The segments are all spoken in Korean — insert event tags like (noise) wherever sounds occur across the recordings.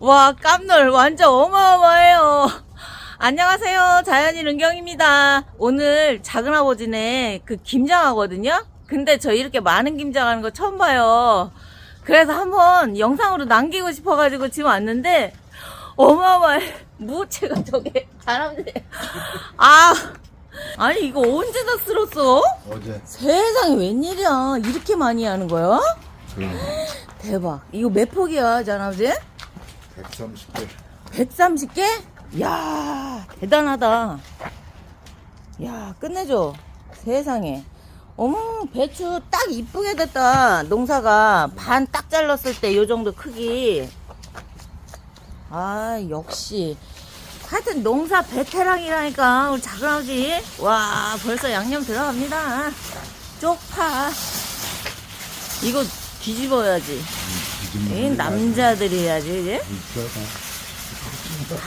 와, 깜놀 완전 어마어마해요. (laughs) 안녕하세요. 자연인 은경입니다. 오늘 작은아버지네 그 김장하거든요? 근데 저 이렇게 많은 김장하는 거 처음 봐요. 그래서 한번 영상으로 남기고 싶어가지고 지금 왔는데, 어마어마해. 무채가 저게, (laughs) 잘하면 아, 아니, 이거 언제 다 쓸었어? 어제 세상에 웬일이야. 이렇게 많이 하는 거야? 대박. 이거 몇 폭이야, 잘아버지 130개 130개? 야 대단하다. 야, 끝내줘. 세상에. 어머, 배추 딱 이쁘게 됐다. 농사가 반 딱 잘랐을 때 요 정도 크기. 아, 역시. 하여튼 농사 베테랑이라니까, 우리 작은 아버지. 와, 벌써 양념 들어갑니다. 쪽파. 이거 뒤집어야지. 이 남자들이 해야지, 이제.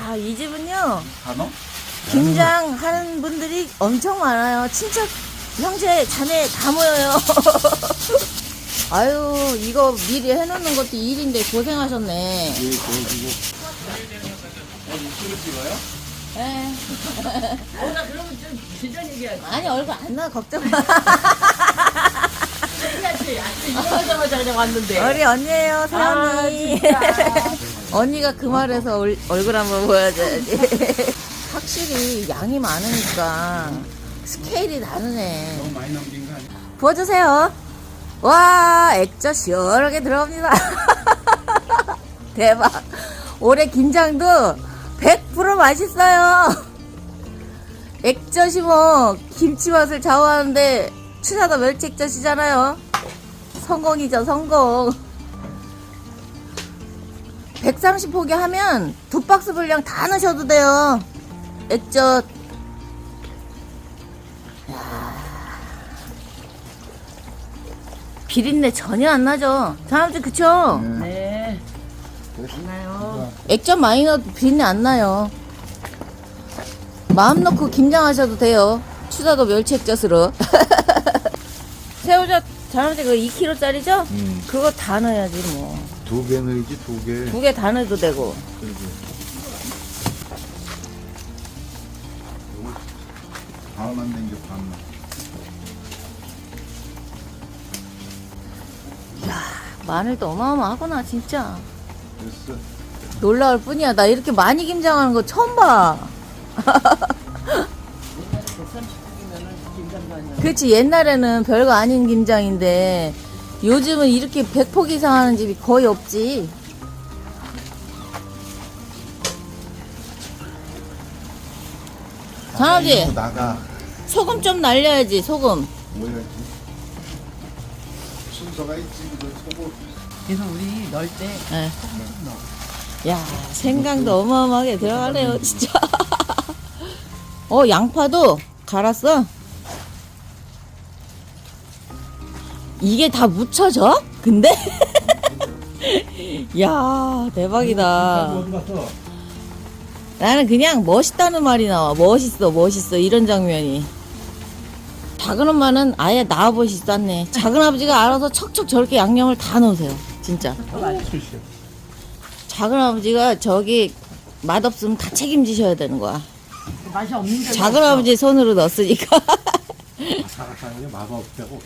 아, 이 집은요. 단어? 김장 하는 분들이 엄청 많아요. 친척, 형제, 자매 다 모여요. (laughs) 아유, 이거 미리 해놓는 것도 일인데 고생하셨네. 예, 그래가지고 네. 나 그러면 좀 진전 얘기야. 아니, 얼굴 안 나, 걱정 마. (laughs) 아침에 일어나자마자 그냥 왔는데. 우리 언니예요, 세언니. (laughs) 언니가 그 말해서 얼, 얼굴 한번 보여줘야지. (laughs) 확실히 양이 많으니까 스케일이 다르네. 너무 많이 남긴 거 아니야? 부어주세요. 와, 액젓 시원하게 들어갑니다. (laughs) 대박. 올해 김장도 100% 맛있어요. 액젓이 뭐, 김치 맛을 좌우하는데, 추사도 멸치 액젓이잖아요. 성공이죠, 성공. 130포기 하면 두 박스 분량 다 넣으셔도 돼요. 액젓. 비린내 전혀 안 나죠? 사람들 그쵸? 네. 나요. 액젓 많이 넣어도 비린내 안 나요. 마음 놓고 김장하셔도 돼요. 추가도 멸치 액젓으로. (laughs) 새우젓 잘하는데 그거 2kg짜리죠? 음, 그거 다 넣어야지 뭐. 두 개 넣이지 두 개. 두 개 다 넣어도 되고. 그리고 반만 남겨 반만. 마늘도 어마어마하구나 진짜. 됐어. 놀라울 뿐이야. 나 이렇게 많이 김장하는 거 처음 봐. (laughs) 130분이면은 김장도 아니야. 그렇지 옛날에는 별거 아닌 김장인데 요즘은 이렇게 100폭 이상 하는 집이 거의 없지 장아지 이거 나가. 소금 좀 날려야지 소금 뭐야지? 순서가 있지 그 소금. 그래서 우리 넣을 때 예. 야 생강도 어마어마하게 들어가네요 진짜 (laughs) 어 양파도 갈았어 이게 다 묻혀져? 근데? (laughs) 야 대박이다. 나는 그냥 멋있다는 말이 나와. 멋있어 멋있어. 이런 장면이. 작은 엄마는 아예 나와보시지도 않네. 작은 아버지가 알아서 척척 저렇게 양념을 다 넣으세요. 진짜. 작은 아버지가 저기 맛없으면 다 책임지셔야 되는 거야. 맛이 없는 데 작은 아버지 손으로 넣었으니까. 사각사각이 마법 없다고.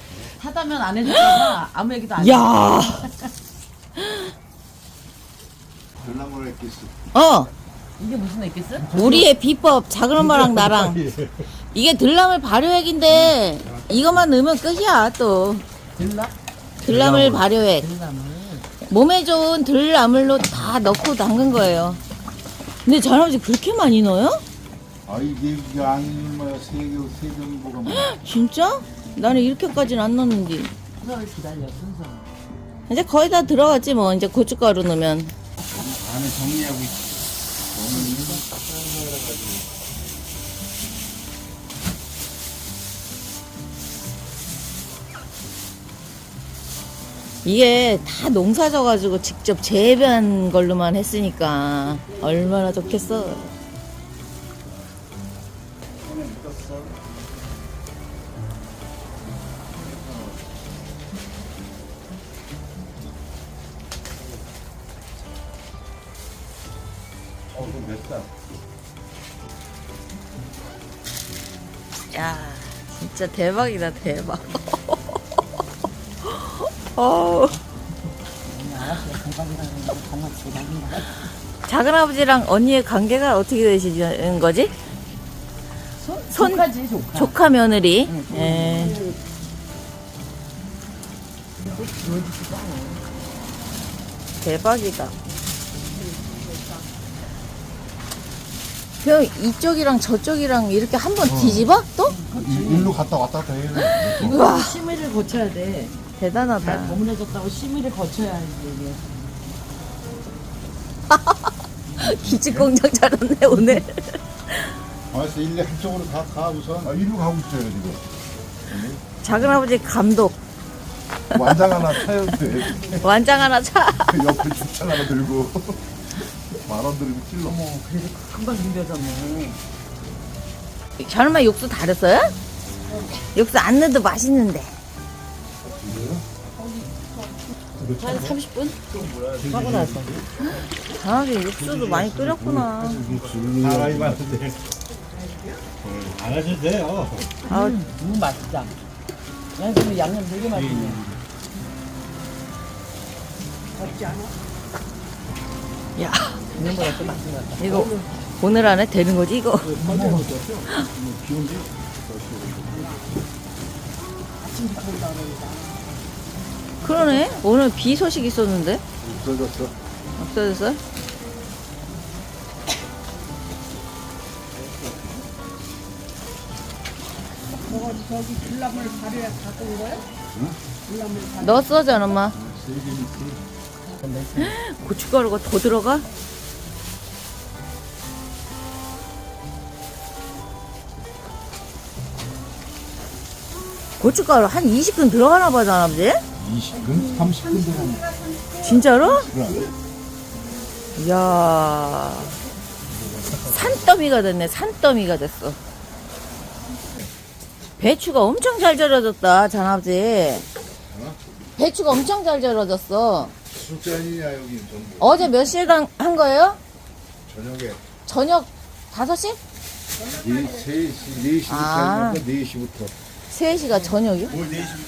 하다면 안 해줄까봐 아무 얘기도 안 해. 야 (laughs) 별나무를 했겠어. 어 이게 무슨 액기스? 우리의 비법 작은 엄마랑 (laughs) 나랑 이게 들나물 발효액인데 이것만 넣으면 끝이야 또 들라? 들나물 발효액 들나물. 몸에 좋은 들나물로 다 넣고 담근 거예요 근데 잘아버지 그렇게 많이 넣어요? 아 이게 이게 아니면 뭐야 세개세 뭐가 많아. (gasps) 진짜? 나는 이렇게까지는 안 넣는지 순서를 기다려 순서. 이제 거의 다 들어갔지 뭐 이제 고춧가루 넣으면 안에 정리하고 있어. 이게 다 농사져 가지고 직접 재배한 걸로만 했으니까 얼마나 좋겠어. 어, 진짜 대박이다, 대박. (laughs) 어. 작은 아버지랑 언니의 관계가 어떻게 되시는 거지? 손? 손- 조카지, 조카. 조카 며느리. 응. 예. 대박이다. 그럼 이쪽이랑 저쪽이랑 이렇게 한번 뒤집어? 또? 이- 일로 갔다 왔다 갔다 해야 돼. 이거 심의를 거쳐야 돼. 잘 대단하다. 버무려졌다고 심의를 거쳐야 이게. (laughs) 기직공장 잘했네, 오늘. (laughs) 알았어, 일리 한쪽으로 다 가, 우선. 아, 일로 가고 있어요, 지금. 작은 아버지 감독. 완장 하나 차야 돼. (laughs) 완장 하나 차. 옆에 주차 하나 들고. 만원 들고 찔러. 어머, 그래도 금방 비벼졌네. 저놈의 육수 다렸어요? 육수 안 넣어도 맛있는데. 한 30분? 하고 나서. 강하게 육수도 많이 끓였구나. 사람이 많은데. 안 하셔도 돼요. 아, 음, 맛있다. 야, 근데 양념 되게 맛있네. 야, 이거보다 더 맛있는 것 같다. 이거 오늘 안에 되는 거지, 이거? 그러네. 오늘 비 소식 있었는데. 없어졌어. 없어졌어요? 넣었어, 전 엄마. (laughs) 고춧가루가 더 들어가? 고춧가루 한 20근 들어가나 보다, 아버지? 20분? 30분 되면. 진짜로? 그래. 이야. 산더미가 됐네, 산더미가 됐어. 배추가 엄청 잘 절여졌다, 잔아버지. 배추가 엄청 잘 절여졌어. 술잔이냐, 여기 전부. 어제 몇 시에 간- 한 거예요? 저녁에. 저녁 5시? 3시, 4시부터 아. 하니까 4시부터. 3시가 저녁이요?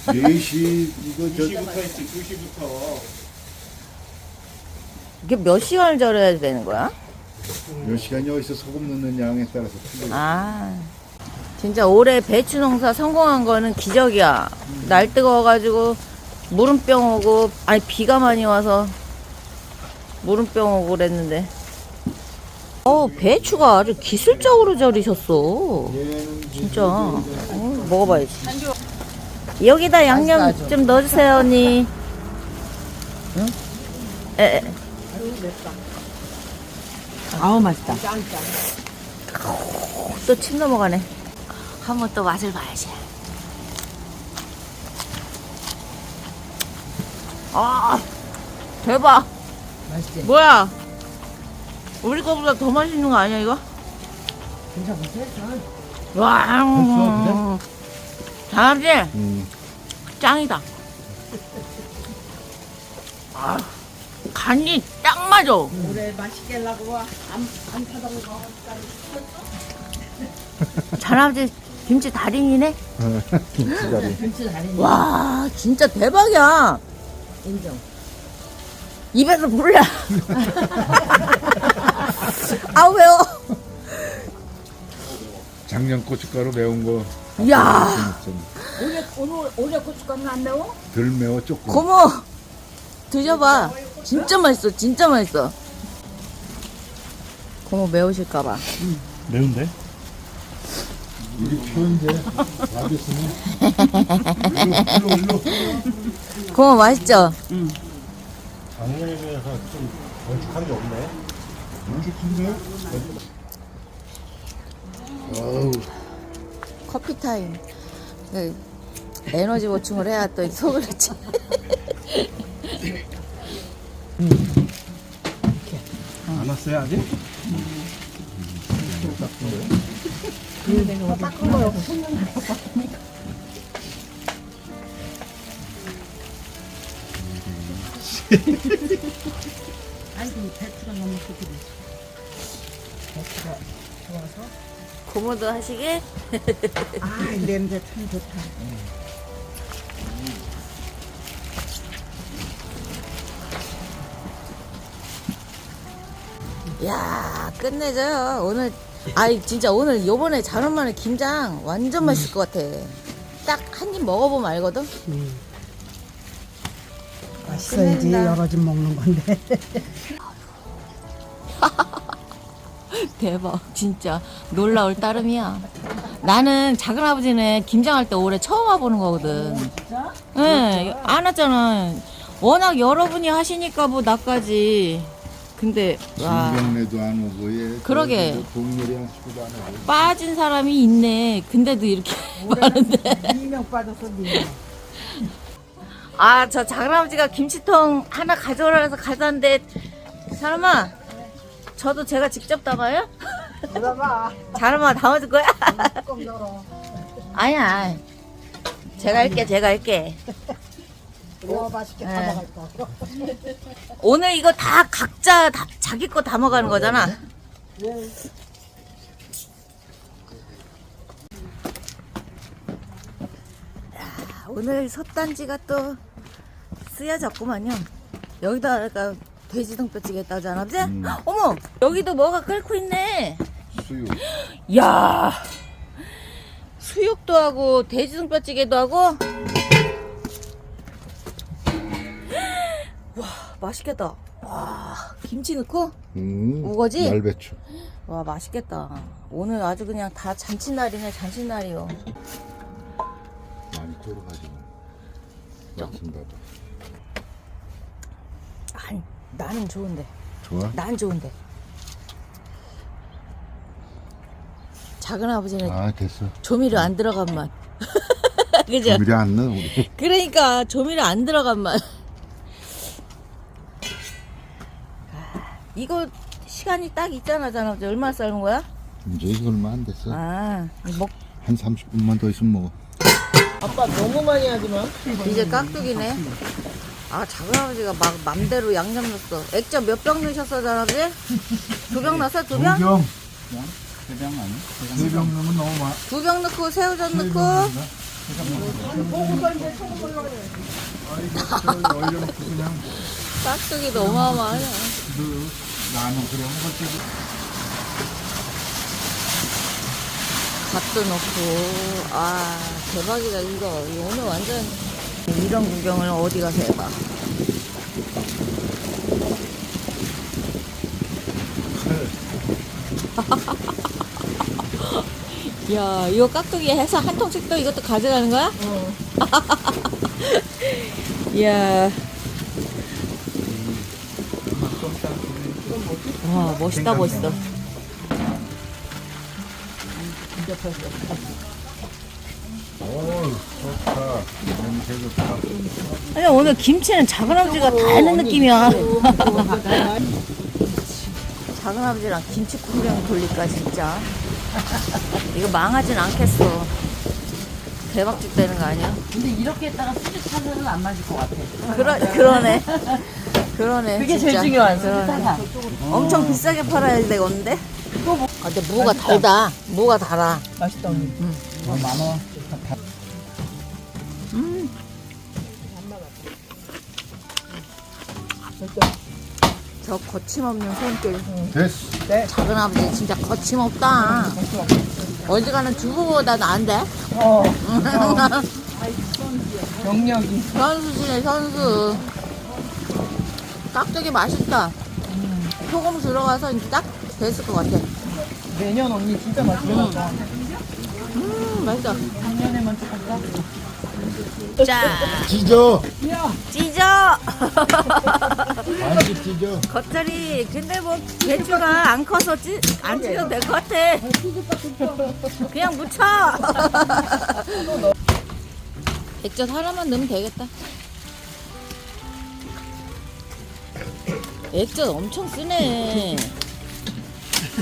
4시, 이거 저. 2시부터 있지, 2시부터. 이게 몇 시간을 절여야 되는 거야? 몇 시간이 어디서 소금 넣는 양에 따라서 틀려. 아, 진짜 올해 배추 농사 성공한 거는 기적이야. 날 뜨거워가지고 물음병 오고, 아니 비가 많이 와서 물음병 오고 그랬는데. 어, 배추가 아주 기술적으로 절이셨어. 얘는 진짜. 어, 먹어봐야지. 여기다 양념 맛있어, 좀 넣어주세요, 언니. 응? 에, 에. 아우, 맛있다. 또 침 넘어가네. 한번 또 맛을 봐야지. 아, 대박. 맛있지? 뭐야? 우리 거보다 더 맛있는 거 아니야, 이거? 괜찮으세요? 와, 잘하지? 음. 짱이다. 아, 간이 딱 맞아. 올해 맛있게 하려고 안, 안 사던 거. 잘아버지 김치 달인이네? 김치자리. (laughs) 김치 다리니. 와, 진짜 대박이야. 인정. 입에서 불나. 아우, 매워. 작년 고춧가루 매운 거. 이야. 올해, 오늘, 올해 고춧가루는 안 매워? 덜 매워, 조금. 고모 드셔봐 진짜 맛있어 진짜 맛있어 고모 매우실까봐 매운데? 일로, 일로, 일로. 고모 맛있죠? 작년에 비해서 좀 걸쭉한 게 없네. 묵직한데? 어우, 커피 타임. 네, 에너지 보충을 해야 또 속을 지안 왔어요, 아직? 아이고, 배추가 너무 크게 배추가 좋아서. 고모도 하시게? (laughs) 아, 냄새 참 좋다. 야 끝내줘요 오늘 아이 진짜 오늘 요번에 잔원마늘 김장 완전 맛있을 것 같아 딱 한 입 먹어보면 알거든 맛있어야지 끝낸다. 여러 집 먹는 건데. (laughs) (laughs) 대박. 진짜 놀라울 따름이야. 나는 작은 아버지는 김장할 때 올해 처음 와보는 거거든. 진짜? 예, 안 왔잖아. 워낙 여러분이 하시니까 뭐 나까지. 근데 와. 김경래도 안 오고 예. 그러게. 수도 안 오고. 빠진 사람이 있네. 근데도 이렇게 (laughs) 많은데. 이명 빠져서 니 아, 저 작은아버지가 김치통 하나 가져오라 해서 가져왔는데, 사람아, 저도 제가 직접 담아요? 물어봐. 자람아, 담아줄 거야? 뚜껑 열어. 아니야. 제가 할게, 제가 할게. 와, 맛있게 네. 담아갈 거. 오늘 이거 다 각자 다 자기 거 담아가는 거잖아. 야, 오늘 솥단지가 또 쓰여졌구만요. 여기다가 돼지등뼈찌개 따잖아, 그지? 음. 어머, 여기도 뭐가 끓고 있네. 수육. 야 수육도 하고 돼지등뼈찌개도 하고 와 맛있겠다 와 김치 넣고 음. 우거지? 날배추. 와 맛있겠다 오늘 아주 그냥 다 잔칫날이네 잔칫날이요 많이 졸아가지고. 맞춘다. 나는 좋은데 좋아? 난 좋은데 작은 아버지는 아 됐어. 조미료 안 들어간 맛 (laughs) 그죠? 조미료 안 넣어 우리. 그러니까 조미료 안 들어간 맛. 아, 이거 시간이 딱 있잖아, 잖아. 얼마 삶은 거야? 이제 이거 얼마 안 됐어. 아, 먹 한 30분만 더 있으면 먹어. 아빠 너무 많이 하지 마. 이제 깍두기네. 아, 작은 아버지가 막 맘대로 양념 넣었어. 액젓 몇 병 넣으셨어, 작아버지? 두 병 넣었어, 두 병? 병. 세병 아니? 세병 넣으면 너무 많아. 두 병 넣고 새우젓 넣고. 그냥 깍두기도 어마어마하네. 그 나는 그래 때 갓도 넣고. 아, 대박이다. 이거 오늘 완전. 이런 구경을 어디 가서 해봐. (laughs) 야, 이거 깍두기 해서 한 통씩 또 이것도 가져가는 거야? (laughs) 어. 이야. 와, 멋있다, 멋있어. 어우 좋다. 냄새 좋다. 아니, 오늘 김치는 작은 아버지가 다 하는 느낌이야. 작은 아버지랑 김치 구경 돌릴까, 진짜. 이거 망하진 않겠어. 대박집 되는 거 아니야? 근데 이렇게 했다가 수지 타서는 안 맞을 것 같아. 그러, 그러네. 그러네. 그게 진짜. 제일 중요한 그러네. 수지타가. 엄청 비싸게 팔아야 되겠는데? 아, 근데 무가 달다. 무가 달아. 맛있다 언니. 어, 만 원. 음. 저 거침없는 손길. 됐어. 작은 아버지 진짜 거침없다. 어지간한 주부보다 나은데? 어. (laughs) 경력이. 선수시네, 선수. 깍두기 맛있다. 소금 들어가서 이제 딱 됐을 것 같아. 내년 언니 진짜 먹어. 음, 맛있다. 작년에만 조금 까. 자, 찢어. 찢어! 반씩 찢어. 겉절이, 근데 뭐, 배추가 안 커서 찌, 안 찢어도 될 것 같아. 그냥 묻혀! 액젓 하나만 넣으면 되겠다. 액젓 엄청 쓰네.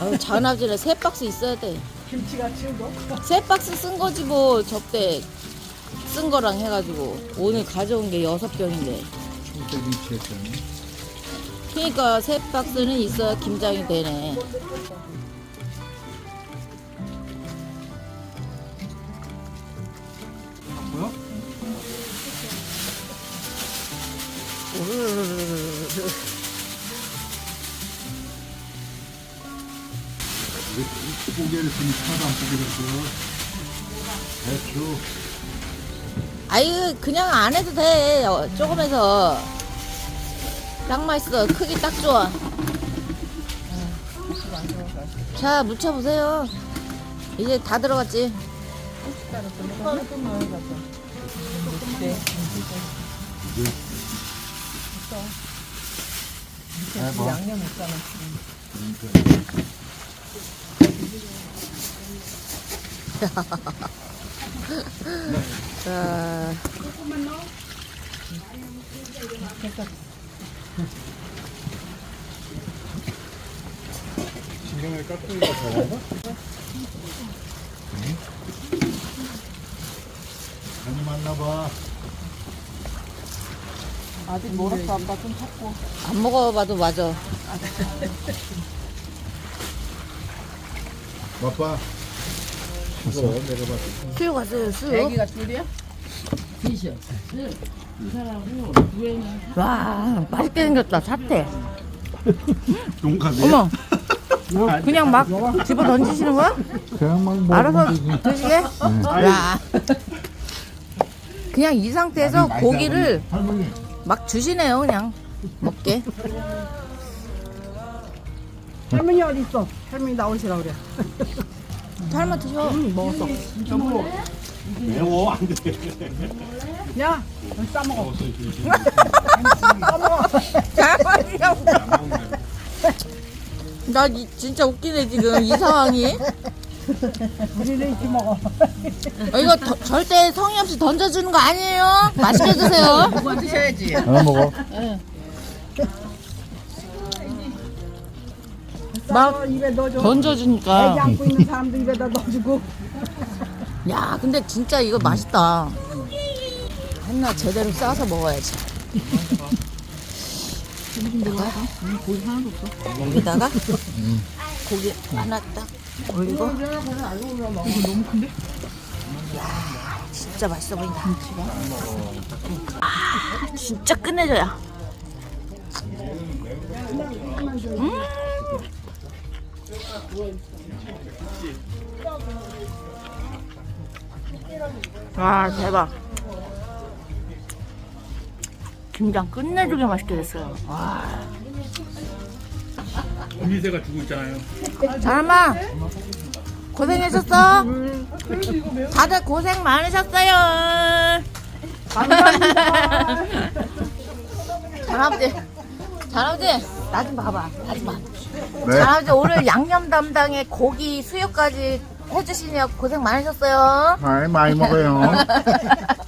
아유, 잔아지래 세 박스 있어야 돼. 김치가 치운 거? 뭐? 세 박스 쓴 거지 뭐 접대 쓴 거랑 해가지고 오늘 가져온 게 여섯 병인데 초대 김치였잖아. 그러니까 세 박스는 있어야 김장이 되네 뭐야? 고개를 쓰니 하나도 안 보게 됐어. 대추. 아유 그냥 안 해도 돼 어, 조금 해서 딱 맛있어 크기 딱 좋아 자 묻혀보세요 이제 다 들어갔지 해봐. 양념 있잖아. 자 신경을 깎는 거 좋아해서? 많이 만나봐. 아직 멀었어 아빠 좀 찾고. 안 먹어봐도 맞아 맛봐. 내려봐. 수육 왔어요 수육 애기가 둘이야? 와 맛있게 생겼다 사태 용감해. 어머 그냥 막 집어 던지시는 거야? 그냥 막 먹으면 알아서 되지. 드시게? 야 그냥 이 상태에서 고기를 할머니. 막 주시네요 그냥 먹게 할머니 어디 있어? 할머니 나오시라 그래. (laughs) 삶아 드셔 먹었어. 매워 안 돼. 야, 여기 싸먹어. 나 이- 진짜 웃기네 지금 이 상황이 우리는 이렇게 먹어. 어, 이거 더- 절대 성의 없이 던져주는 거 아니에요 맛있게 드세요 누가 드셔야지. 하나 먹어. 막 입에 넣어줘. 애기 던져주니까. 안고 있는 사람도 입에다 넣어주고. (laughs) 야 근데 진짜 이거 맛있다. 한나 제대로 싸서 먹어야지. 여기다가? 고기 하나 딱 올리고. 이거 너무 큰데? 야 진짜 맛있어 보인다. 아 진짜 끝내줘요 와 대박. 김장 끝내주게 맛있게 됐어요. 와. 언니새가 주고 있잖아요. 자람아 고생하셨어. 다들 고생 많으셨어요. (laughs) 잘아버지? 잘아버지 나 좀 봐봐 봐봐 네. 잘아버지 오늘 양념 담당에 고기 수육까지 해주시냐 고생 많으셨어요 아이, 많이 먹어요. (laughs)